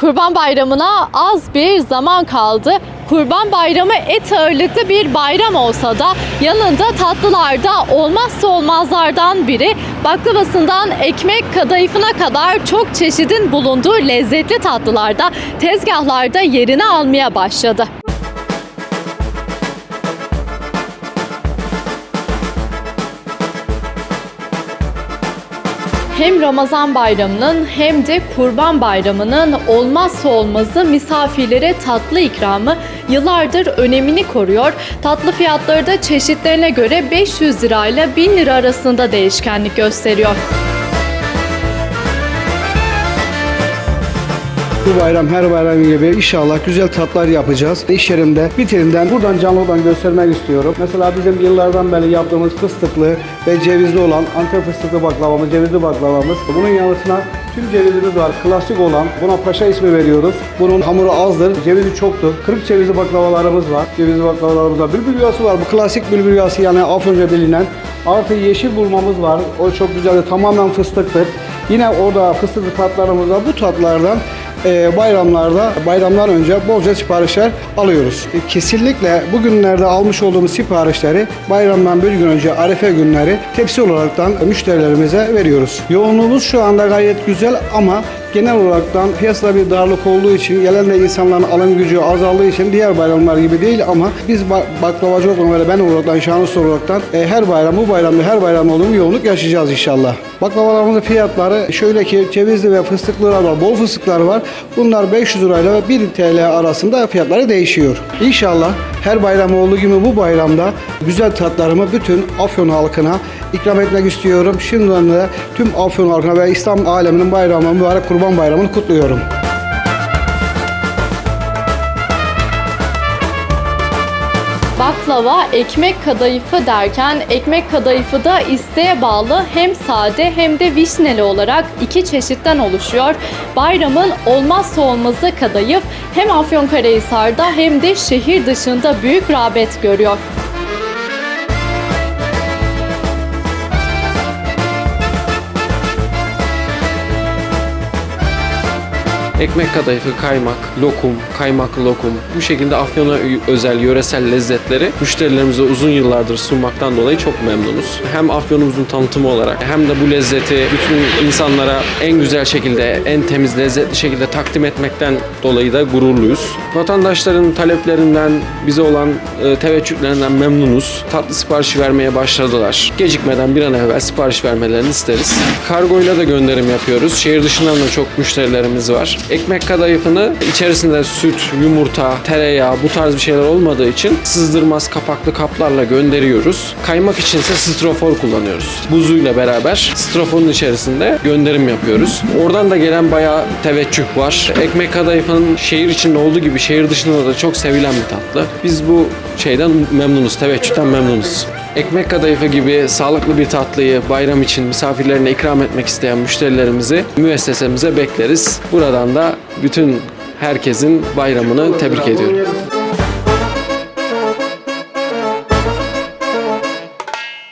Kurban Bayramı'na az bir zaman kaldı. Kurban Bayramı et ağırlıklı bir bayram olsa da yanında tatlılarda olmazsa olmazlardan biri baklavasından ekmek kadayıfına kadar çok çeşidin bulunduğu lezzetli tatlılarda tezgahlarda yerini almaya başladı. Hem Ramazan bayramının hem de Kurban bayramının olmazsa olmazı misafirlere tatlı ikramı yıllardır önemini koruyor. Tatlı fiyatları da çeşitlerine göre 500 lira ile 1000 lira arasında değişkenlik gösteriyor. Bu bayram her bayram gibi inşallah güzel tatlar yapacağız. İş yerimde bitirimden buradan canlıdan göstermek istiyorum. Mesela bizim yıllardan beri yaptığımız fıstıklı ve cevizli olan Antep fıstıklı baklavamız, cevizli baklavamız. Bunun yanısına tüm cevizimiz var. Klasik olan buna paşa ismi veriyoruz. Bunun hamuru azdır, cevizi çoktur. Kırık cevizli baklavalarımız var. Cevizli baklavalarımız var. Bülbül yuvası var. Bu klasik bülbül yuvası yani Afyonca bilinen. Artı yeşil bulmamız var. O çok güzel. Tamamen fıstıktır. Yine orada fıstıklı tatlarımız var. Bu tatlardan e, bayramlarda, bayramdan önce bolca siparişler alıyoruz. E, kesinlikle bugünlerde almış olduğumuz siparişleri bayramdan bir gün önce Arefe günleri tepsi olaraktan müşterilerimize veriyoruz. Yoğunluğumuz şu anda gayet güzel ama genel olaraktan piyasada bir darlık olduğu için gelen de insanların alım gücü azaldığı için diğer bayramlar gibi değil ama biz ba- baklavacı olarak böyle ben olaraktan şanslı olaraktan e, her bayram bu bayramda her bayram olduğum yoğunluk yaşayacağız inşallah. Baklavalarımızın fiyatları şöyle ki cevizli ve fıstıklılar var, bol fıstıklar var. Bunlar 500 lirayla ve 1 TL arasında fiyatları değişiyor. İnşallah her bayram olduğu gibi bu bayramda güzel tatlarımı bütün Afyon halkına ikram etmek istiyorum. Şimdiden de tüm Afyon halkına ve İslam aleminin bayramını, mübarek Kurban Bayramı'nı kutluyorum. Baklava, ekmek kadayıfı derken ekmek kadayıfı da isteğe bağlı hem sade hem de vişneli olarak iki çeşitten oluşuyor. Bayramın olmazsa olmazı kadayıf hem Afyonkarahisar'da hem de şehir dışında büyük rağbet görüyor. Ekmek kadayıfı, kaymak, lokum, kaymaklı lokum bu şekilde Afyon'a özel yöresel lezzetleri müşterilerimize uzun yıllardır sunmaktan dolayı çok memnunuz. Hem Afyon'umuzun tanıtımı olarak hem de bu lezzeti bütün insanlara en güzel şekilde, en temiz, lezzetli şekilde takdim etmekten dolayı da gururluyuz. Vatandaşların taleplerinden, bize olan e, teveccühlerinden memnunuz. Tatlı siparişi vermeye başladılar. Gecikmeden bir an evvel sipariş vermelerini isteriz. Kargoyla da gönderim yapıyoruz. Şehir dışından da çok müşterilerimiz var. Ekmek kadayıfını içerisinde süt, yumurta, tereyağı bu tarz bir şeyler olmadığı için sızdırmaz kapaklı kaplarla gönderiyoruz. Kaymak içinse strofor kullanıyoruz. Buzuyla beraber stroforun içerisinde gönderim yapıyoruz. Oradan da gelen bayağı teveccüh var. Ekmek kadayıfının şehir içinde olduğu gibi şehir dışında da çok sevilen bir tatlı. Biz bu şeyden memnunuz, teveccühten memnunuz. Ekmek kadayıfı gibi sağlıklı bir tatlıyı bayram için misafirlerine ikram etmek isteyen müşterilerimizi müessesemize bekleriz. Buradan da bütün herkesin bayramını tebrik ediyorum.